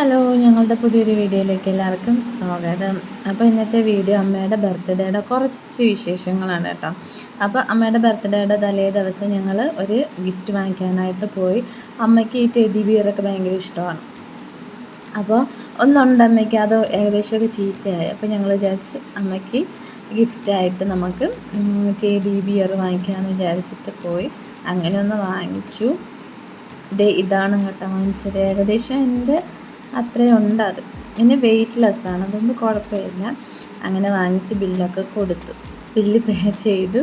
Hello ഞങ്ങളുടെ പുതിയൊരു വീഡിയോയിലേക്ക് എല്ലാവർക്കും സ്വാഗതം. അപ്പോൾ ഇന്നത്തെ വീഡിയോ അമ്മയുടെ ബർത്ത്ഡേയുടെ കുറച്ച് വിശേഷങ്ങളാണ് കേട്ടോ. അപ്പോൾ അമ്മയുടെ ബർത്ത്ഡേയുടെ തലേ ദിവസം ഞങ്ങൾ ഒരു ഗിഫ്റ്റ് വാങ്ങിക്കാനായിട്ട് പോയി. അമ്മയ്ക്ക് ഈ ടെഡി ബിയറൊക്കെ ഭയങ്കര ഇഷ്ടമാണ്. അപ്പോൾ ഒന്നുണ്ട് അമ്മയ്ക്ക് അത് ഏകദേശമൊക്കെ ചീത്തയായി. അപ്പോൾ ഞങ്ങൾ വിചാരിച്ച് അമ്മയ്ക്ക് ഗിഫ്റ്റായിട്ട് നമുക്ക് ടെഡി ബിയർ വാങ്ങിക്കാമെന്ന് വിചാരിച്ചിട്ട് പോയി. അങ്ങനെ ഒന്ന് വാങ്ങിച്ചു. ഇതേ ഇതാണ് കേട്ടോ വാങ്ങിച്ചത്. ഏകദേശം എന്റെ അത്രയും ഉണ്ട് അത് പിന്നെ വെയ്റ്റ്ലെസ് ആണ്. അതുകൊണ്ട് കുഴപ്പമില്ല. അങ്ങനെ വാങ്ങിച്ച് ബില്ലൊക്കെ കൊടുത്തു. ബില്ല് പേ ചെയ്തു.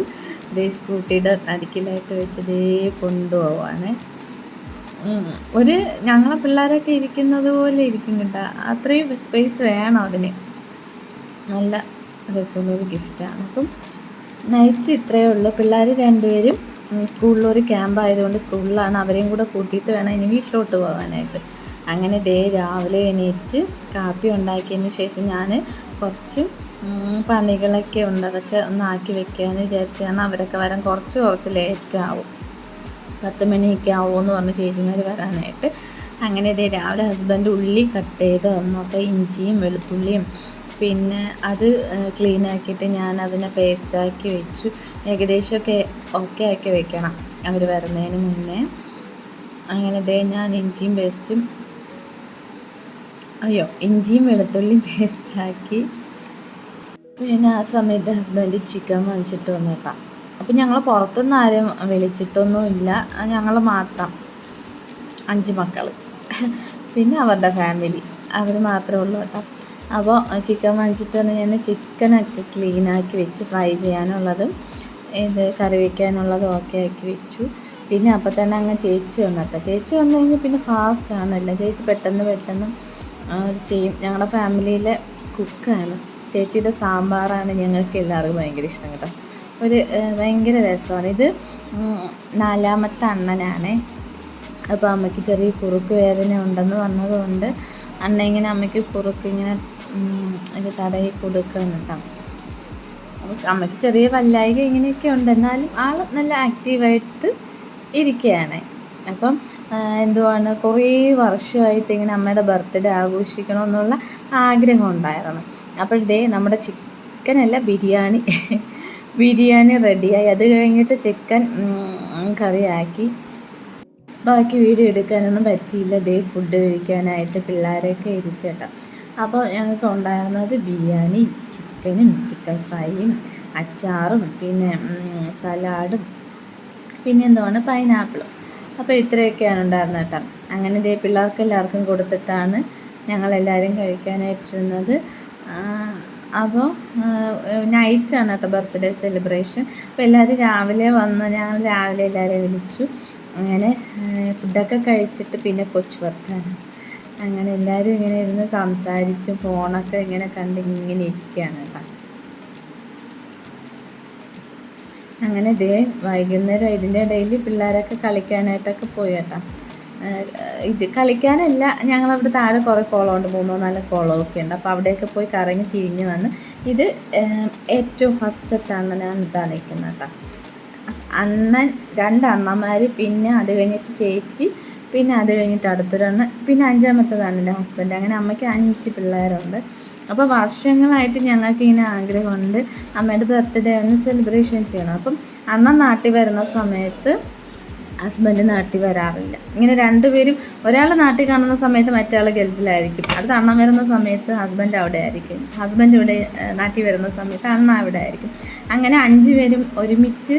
ഇതേ സ്കൂട്ടിയുടെ നടുക്കിലായിട്ട് വെച്ച് ദേ കൊണ്ടുപോവാണ് ഒരു ഞങ്ങളെ പിള്ളേരൊക്കെ ഇരിക്കുന്നത് പോലെ ഇരിക്കും കേട്ടോ. അത്രയും സ്പേസ് വേണം അതിന്. നല്ല രസമുള്ളൊരു ഗിഫ്റ്റാണ് അപ്പം നൈറ്റ് ഇത്രയേ ഉള്ളൂ. പിള്ളേർ രണ്ടുപേരും സ്കൂളിലൊരു ക്യാമ്പായതുകൊണ്ട് സ്കൂളിലാണ് അവരെയും കൂടെ കൂട്ടിയിട്ട് വേണം ഇനി വീട്ടിലോട്ട് പോകാനായിട്ട്. അങ്ങനെ ഡേ രാവിലെ എണീറ്റ് കാപ്പി ഉണ്ടാക്കിയതിന് ശേഷം ഞാൻ കുറച്ച് പണികളൊക്കെ ഉണ്ട്. അതൊക്കെ ഒന്ന് ആക്കി വെക്കാമെന്ന് വിചാരിച്ചു കാരണം അവരൊക്കെ വരാൻ കുറച്ച് കുറച്ച് ലേറ്റ് ആവും. പത്ത് മണിയൊക്കെ ആവുമെന്ന് പറഞ്ഞ് ചേച്ചിമാർ വരാനായിട്ട്. അങ്ങനെ ഇതേ രാവിലെ ഹസ്ബൻഡ് ഉള്ളി കട്ട് ചെയ്ത് തന്നൊക്കെ ഇഞ്ചിയും വെളുത്തുള്ളിയും. പിന്നെ അത് ക്ലീൻ ആക്കിയിട്ട് ഞാൻ അതിനെ പേസ്റ്റാക്കി വെച്ചു. ഏകദേശമൊക്കെ ഓക്കെ ആക്കി വെക്കണം. അവർ വരുന്നതിന് മുന്നേ. അങ്ങനെ ഇതേ ഞാൻ ഇഞ്ചിയും പേസ്റ്റും അയ്യോ ഇഞ്ചിയും വെളുത്തുള്ളിയും പേസ്റ്റാക്കി പിന്നെ ആ സമയത്ത് ഹസ്ബൻഡ് ചിക്കൻ വാങ്ങിച്ചിട്ട് വന്നു കേട്ടോ. അപ്പം ഞങ്ങൾ പുറത്തുനിന്ന് ആരും വിളിച്ചിട്ടൊന്നുമില്ല ഞങ്ങൾ മാത്രം. അഞ്ച് മക്കൾ പിന്നെ അവരുടെ ഫാമിലി അവർ മാത്രമേ ഉള്ളൂ കേട്ടോ. അപ്പോൾ ചിക്കൻ വാങ്ങിച്ചിട്ട് വന്ന് ഞാൻ ചിക്കനൊക്കെ ക്ലീനാക്കി വെച്ച് ഫ്രൈ ചെയ്യാനുള്ളതും. ഇത് കറി വയ്ക്കാനുള്ളതും ഒക്കെ ആക്കി വെച്ചു. പിന്നെ അപ്പോൾ തന്നെ അങ്ങ് ചേച്ചി വന്നു കേട്ടോ. ചേച്ചി വന്നു കഴിഞ്ഞാൽ പിന്നെ ഫാസ്റ്റ് ആണല്ലോ. ചേച്ചി പെട്ടെന്ന് പെട്ടെന്ന് ചെയ്യും. ഞങ്ങളുടെ ഫാമിലിയിലെ കുക്കാണ്. ചേച്ചിയുടെ സാമ്പാറാണ് ഞങ്ങൾക്ക് എല്ലാവർക്കും ഭയങ്കര ഇഷ്ടം കേട്ടോ. ഒരു ഭയങ്കര രസമാണ്. ഇത് നാലാമത്തെ അണ്ണനാണ്. അപ്പോൾ അമ്മയ്ക്ക് ചെറിയ കുറുക്ക് വേദന ഉണ്ടെന്ന് പറഞ്ഞതുകൊണ്ട് അണ്ണ ഇങ്ങനെ അമ്മയ്ക്ക് കുറുക്ക് ഇങ്ങനെ ഒരു തടയി കൊടുക്കുകയാണ് കേട്ടോ. അപ്പോൾ അമ്മയ്ക്ക് ചെറിയ വല്ലായിക ഇങ്ങനെയൊക്കെ ഉണ്ട്. എന്നാലും ആൾ നല്ല ആക്റ്റീവായിട്ട് ഇരിക്കുകയാണ് അപ്പം എന്തുവാണ് കുറേ വർഷമായിട്ട് ഇങ്ങനെ അമ്മയുടെ ബർത്ത്ഡേ ആഘോഷിക്കണമെന്നുള്ള ആഗ്രഹം ഉണ്ടായിരുന്നു അപ്പോഴേ നമ്മുടെ ചിക്കനല്ല ബിരിയാണി. ബിരിയാണി റെഡിയായി. അത് കഴിഞ്ഞിട്ട് ചിക്കൻ കറിയാക്കി. ബാക്കി വീഡിയോ എടുക്കാനൊന്നും പറ്റിയില്ല. ദേ ഫുഡ് കഴിക്കാനായിട്ട് പിള്ളേരെയൊക്കെ ഇരുത്തട്ടോ അപ്പോൾ ഞങ്ങൾക്ക് ഉണ്ടായിരുന്നത് ബിരിയാണി ചിക്കനും ചിക്കൻ ഫ്രൈയും അച്ചാറും പിന്നെ സലാഡും. പിന്നെ എന്തുവാണ്? പൈനാപ്പിളും. അപ്പോൾ ഇത്രയൊക്കെയാണ് ഉണ്ടായിരുന്നത് കേട്ടോ. അങ്ങനെ ഇതേ പിള്ളേർക്ക് എല്ലാവർക്കും കൊടുത്തിട്ടാണ് ഞങ്ങളെല്ലാവരും കഴിക്കാനായിട്ടിരുന്നത്. അപ്പോൾ നൈറ്റാണ് കേട്ടോ ബർത്ത്ഡേ സെലിബ്രേഷൻ. അപ്പോൾ എല്ലാവരും രാവിലെ വന്ന് ഞങ്ങൾ രാവിലെ എല്ലാവരെയും വിളിച്ചു. അങ്ങനെ ഫുഡൊക്കെ കഴിച്ചിട്ട് പിന്നെ കൊച്ചു ഭർത്താനം അങ്ങനെ എല്ലാവരും ഇങ്ങനെ ഇരുന്ന് സംസാരിച്ച് ഫോണൊക്കെ ഇങ്ങനെ കണ്ട് ഇങ്ങനെ ഇരിക്കുകയാണ് കേട്ടോ. അങ്ങനെ ഇതേ വൈകുന്നേരം ഇതിന്റെ ഇടയിൽ പിള്ളേരൊക്കെ കളിക്കാനായിട്ടൊക്കെ പോയി കേട്ടോ ഇത് കളിക്കാനല്ല ഞങ്ങളവിടെ താഴെ കുറേ കുളമുണ്ട് മൂന്നോ നാലോ കുളമൊക്കെ ഉണ്ട്. അപ്പോൾ അവിടെയൊക്കെ പോയി കറങ്ങി തിരിഞ്ഞ് വന്ന് ഇത് ഏറ്റവും ഫസ്റ്റത്തെ അണ്ണനാണ് ഇതാ നിൽക്കുന്നത് കേട്ടോ. അണ്ണൻ രണ്ട് അണ്ണന്മാർ പിന്നെ അത് കഴിഞ്ഞിട്ട് ചേച്ചി പിന്നെ അത് കഴിഞ്ഞിട്ട് അടുത്തൊരെണ്ണം പിന്നെ അഞ്ചാമത്തതാണ് എന്റെ ഹസ്ബൻഡ് അങ്ങനെ അമ്മയ്ക്ക് അഞ്ച് പിള്ളേരുണ്ട്. അപ്പോൾ വർഷങ്ങളായിട്ട് ഞങ്ങൾക്ക് ഇങ്ങനെ ആഗ്രഹമുണ്ട്. അമ്മയുടെ ബർത്ത്ഡേ ഒന്ന് സെലിബ്രേഷൻ ചെയ്യണം. അപ്പം അണ്ണൻ നാട്ടിൽ വരുന്ന സമയത്ത് ഹസ്ബൻഡ് നാട്ടിൽ വരാറില്ല. ഇങ്ങനെ രണ്ടുപേരും ഒരാൾ നാട്ടിൽ കാണുന്ന സമയത്ത് മറ്റാൾ ഗൾഫിലായിരിക്കും. അടുത്ത അണ്ണൻ വരുന്ന സമയത്ത് ഹസ്ബൻഡ് അവിടെ ആയിരിക്കും. ഹസ്ബൻഡ് ഇവിടെ നാട്ടിൽ വരുന്ന സമയത്ത് അണ്ണ അവിടെ ആയിരിക്കും. അങ്ങനെ അഞ്ച് പേരും ഒരുമിച്ച്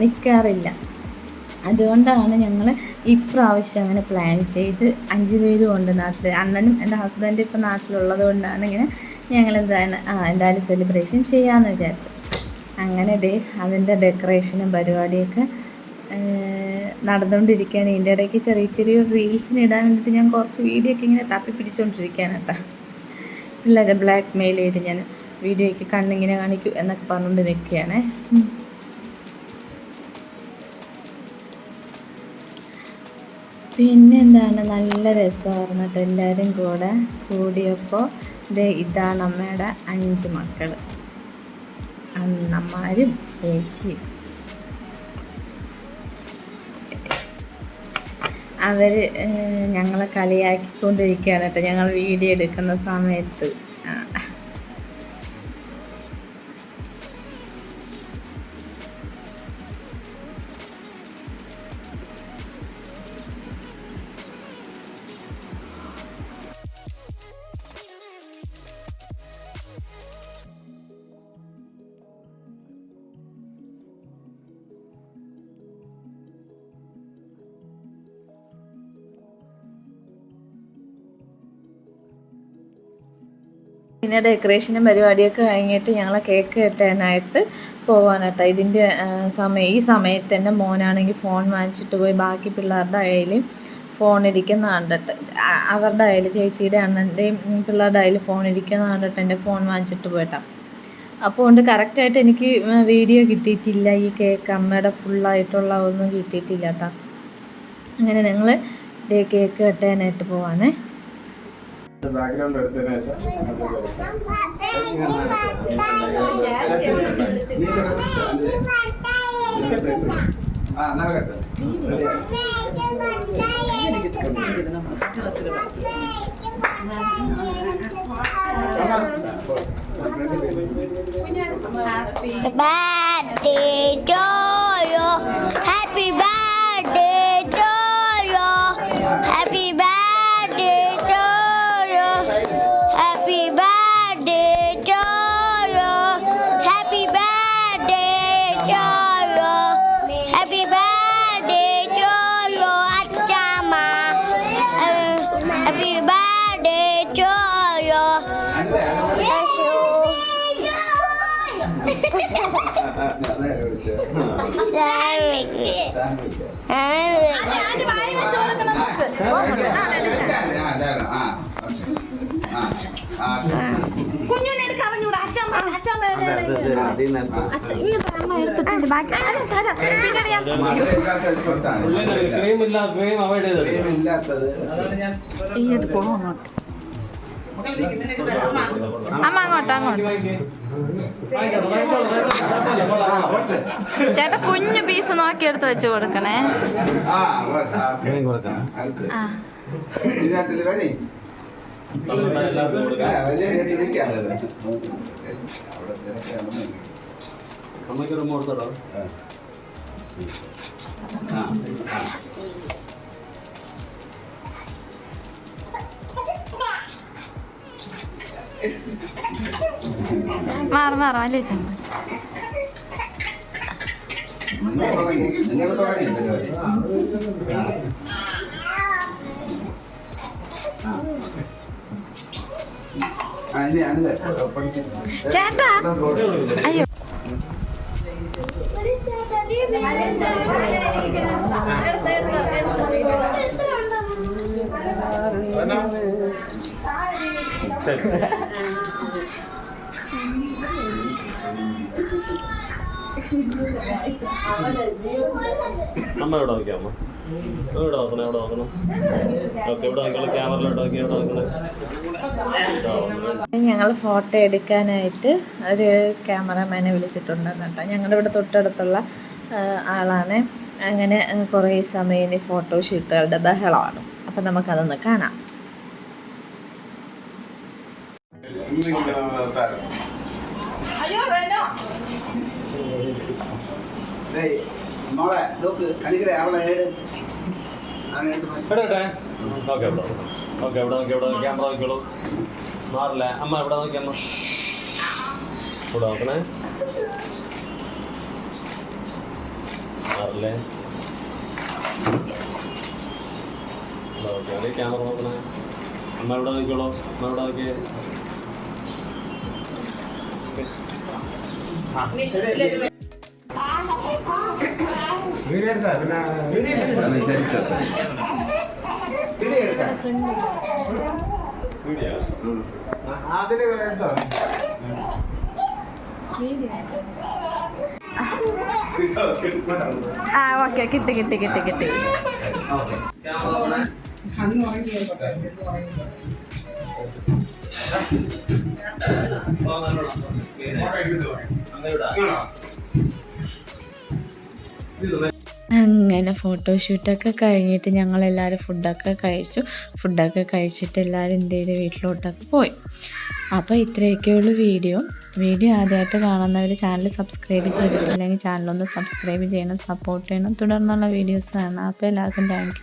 നിൽക്കാറില്ല അതുകൊണ്ടാണ് ഞങ്ങൾ ഇപ്രാവശ്യം അങ്ങനെ പ്ലാൻ ചെയ്ത് അഞ്ച് പേരും ഉണ്ട് നാട്ടിൽ അണ്ണനും എന്റെ ഹസ്ബൻഡ് ഇപ്പം നാട്ടിലുള്ളത് കൊണ്ടാണ് ഇങ്ങനെ ഞങ്ങൾ എന്താണ് ആ എന്തായാലും സെലിബ്രേഷൻ ചെയ്യാമെന്ന് വിചാരിച്ചു അങ്ങനെ ദേ അതിന്റെ ഡെക്കറേഷനും പരിപാടിയൊക്കെ നടന്നുകൊണ്ടിരിക്കുകയാണ് ഇതിന്റെ ഇടയ്ക്ക് ചെറിയ ചെറിയ റീൽസിന് ഇടാൻ വേണ്ടിയിട്ട് ഞാൻ കുറച്ച് വീഡിയോ ഒക്കെ ഇങ്ങനെ തപ്പി പിടിച്ചുകൊണ്ടിരിക്കുകയാണ് കേട്ടോ. പിള്ളേരെ ബ്ലാക്ക് മെയിൽ ചെയ്ത് ഞാൻ വീഡിയോയ്ക്ക് കണ്ണിങ്ങനെ കാണിക്കൂ എന്നൊക്കെ പറഞ്ഞുകൊണ്ട് നിൽക്കുകയാണേ പിന്നെ എന്താണ് നല്ല രസമായിരുന്നു കേട്ടോ എല്ലാവരും കൂടെ കൂടിയപ്പോൾ ഇത് ഇതാണ് അമ്മയുടെ അഞ്ച് മക്കൾ അവർ ഞങ്ങളെ കളിയാക്കിക്കൊണ്ടിരിക്കുകയാണ് കേട്ടോ ഞങ്ങൾ വീഡിയോ എടുക്കുന്ന സമയത്ത്. പിന്നെ ഡെക്കറേഷനും പരിപാടിയൊക്കെ കഴിഞ്ഞിട്ട് ഞങ്ങൾ കേക്ക് കെട്ടാനായിട്ട് പോവാനാട്ടോ. ഇതിന്റെ സമയം ഈ സമയത്ത് തന്നെ മോനാണെങ്കിൽ ഫോൺ വാങ്ങിച്ചിട്ട് പോയി. ബാക്കി പിള്ളേരുടെ ഫോൺ ഇരിക്കുന്ന കണ്ടിട്ട് അവരുടെ കയ്യിൽ ചേച്ചിയുടെ അണ്ണന്റെയും പിള്ളേരുടെ ഫോൺ ഇരിക്കുന്ന കണ്ടിട്ട് എന്റെ ഫോൺ വാങ്ങിച്ചിട്ട് പോയിട്ടാ. അപ്പോൾ കൊണ്ട് കറക്റ്റായിട്ട് എനിക്ക് വീഡിയോ കിട്ടിയിട്ടില്ല. ഈ കേക്ക് അമ്മയുടെ ഫുള്ളായിട്ടുള്ള ഒന്നും കിട്ടിയിട്ടില്ല കേട്ടോ അങ്ങനെ ഞങ്ങൾ കേക്ക് കെട്ടാനായിട്ട് പോവാണേ. ബാക്ക്ഗ്രൗണ്ട് എടുത്തതിന് ശേഷം ആ എന്നാ കേട്ടോ birthday to ക്രീം ഇല്ല ക്രീം അവോയ്ഡ് ചെയ്തെടുക്കും ഇല്ലാത്തത് അമ്മ അങ്ങോട്ട് അങ്ങോട്ട് ചേട്ടാ കുഞ്ഞു പീസ് നോക്കി എടുത്ത് വെച്ച് കൊടുക്കണേ. ആ. ആ. ആ മാറാം അല്ലേ പഠിച്ചു ചേട്ടാ. അയ്യോ. അമ്മ എവിടെ നോക്കിയാ അമ്മ? എവിടെ നോക്കണം? എവിടെ നോക്കണം? ഓക്കെ എവിടെ നോക്കണം? ക്യാമറയിലോട്ട് നോക്കി എവിടെ നോക്കണം? ഞങ്ങൾ ഫോട്ടോ എടുക്കാനായിട്ട് ഒരു ക്യാമറമാനെ വിളിച്ചിട്ടുണ്ടെന്ന് കേട്ടോ. ഞങ്ങളുടെ ഇവിടെ തൊട്ടടുത്തുള്ള ആളാണ്. അങ്ങനെ കുറേ സമയം ഫോട്ടോ ഫോട്ടോഷൂട്ടുകളുടെ ബഹളമാണ്. അപ്പം നമുക്കതൊന്ന് കാണാം. മോളെ നോക്ക് കണിക്കരെ അവളെ ഏട്. എവിടെ ഓക്കെ എവിടെ ഓക്കെ എവിടെ നോക്കി എവിടെ ക്യാമറ നോക്കിയോളൂ മാറില്ല. അമ്മ എവിടെ നോക്കി അമ്മ? ഇവിടെ നോക്കണേ. മാറില്ലേ? ഓക്കെ ക്യാമറ നോക്കണേ. അമ്മ എവിടെ നോക്കിയോളൂ അമ്മ എവിടെ നോക്കിയേ? വീഡിയോ എടുക്കാം. ഉം. അതിൽ എടുത്തോ. കിട്ടോ, കിട്ടോ. ആ ഓക്കെ കിട്ടി കിട്ടി കിട്ടി കിട്ടി ആണോ? അങ്ങനെ ഫോട്ടോഷൂട്ടൊക്കെ കഴിഞ്ഞിട്ട് ഞങ്ങൾ എല്ലാവരും ഫുഡൊക്കെ കഴിച്ചു. ഫുഡൊക്കെ കഴിച്ചിട്ട് എല്ലാവരും എന്ത് ചെയ്ത്? വീട്ടിലോട്ടൊക്കെ പോയി. അപ്പോൾ ഇത്രയൊക്കെയുള്ളൂ വീഡിയോ വീഡിയോ ആദ്യമായിട്ട് കാണുന്നവർ ചാനൽ സബ്സ്ക്രൈബ് ചെയ്തിട്ടില്ലെങ്കിൽ ചാനലൊന്ന് സബ്സ്ക്രൈബ് ചെയ്യണം സപ്പോർട്ട് ചെയ്യണം. തുടർന്നുള്ള വീഡിയോസ് കാണാം. അപ്പോൾ എല്ലാവർക്കും താങ്ക്